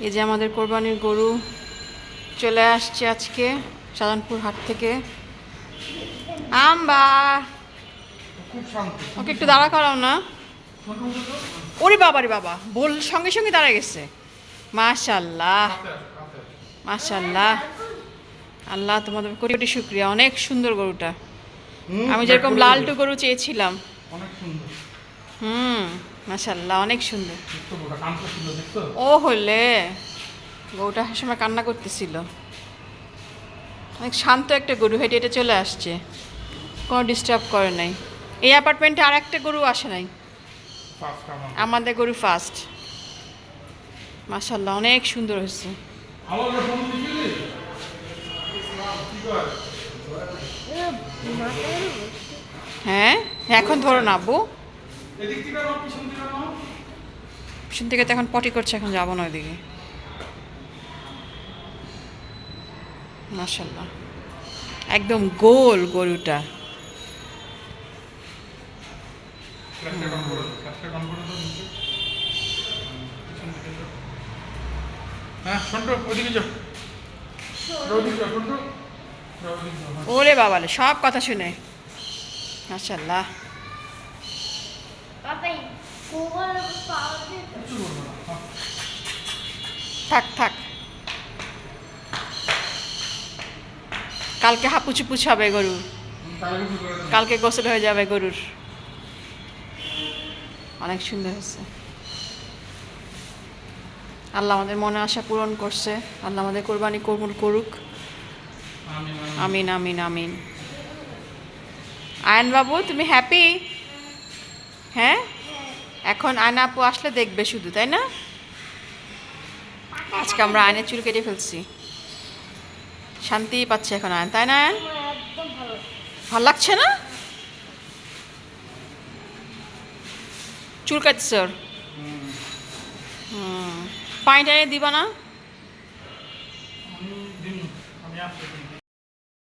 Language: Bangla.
এই যে আমাদের কোরবানির গরু চলে আসছে আজকে সাধনপুর হাট থেকে। আম্বা! ওকে একটু দাঁড়া করাও না। ওরে বাবা রে বাবা বল সঙ্গে সঙ্গে দাঁড়া গেছে। মাশাল্লাহ মাশাল্লাহ আল্লাহ তোমাদের কোটি কোটি শুক্রিয়া অনেক সুন্দর গরুটা। আমি যেরকম লালটু গরু চেয়েছিলাম। অনেক সুন্দর। হুম মাশাল্লাহ অনেক সুন্দর। ও হলে গরুটা সময় কান্না করতেছিল। অনেক শান্ত একটা গরু হেঁটে হেঁটে চলে আসছে। কোনো ডিস্টার্ব করে নাই। এই অ্যাপার্টমেন্টে আর একটা গরু আসে নাই। আমাদের গরু ফার্স্ট মাশাল্লাহ অনেক সুন্দর হয়েছে। হ্যাঁ এখন ধরো না আব্বু। পিছন থেকে তো এখন পটি করছে এখন যাব না ওইদিকে। একদম গোল গরুটা। হ্যাঁ হ্যাঁ। ওরে বাবালে সব কথা শুনে। মাশাল্লাহ থাক থাক। কালকে হাপুচু পুছু হবে গরু। কালকে গোসল হয়ে যাবে গরুর। অনেক সুন্দর হয়েছে। আল্লাহ আমাদের মনে আশা পূরণ করছে। আল্লাহ আমাদের কোরবানি কবুল করুক। আমি আমিন। আমিন আমিন আয়ন বাবু তুমি হ্যাপি হ্যাঁ? এখন আয়না আপু আসলে দেখবে শুধু, তাই না? আজকে আমরা আয়নের চুল কেটে ফেলছি। শান্তি পাচ্ছে এখন আয়ন, তাই না আয়ন? ভালো লাগছে না? চুল কাটছে স্যার হুম। পানি টানি দিবা না?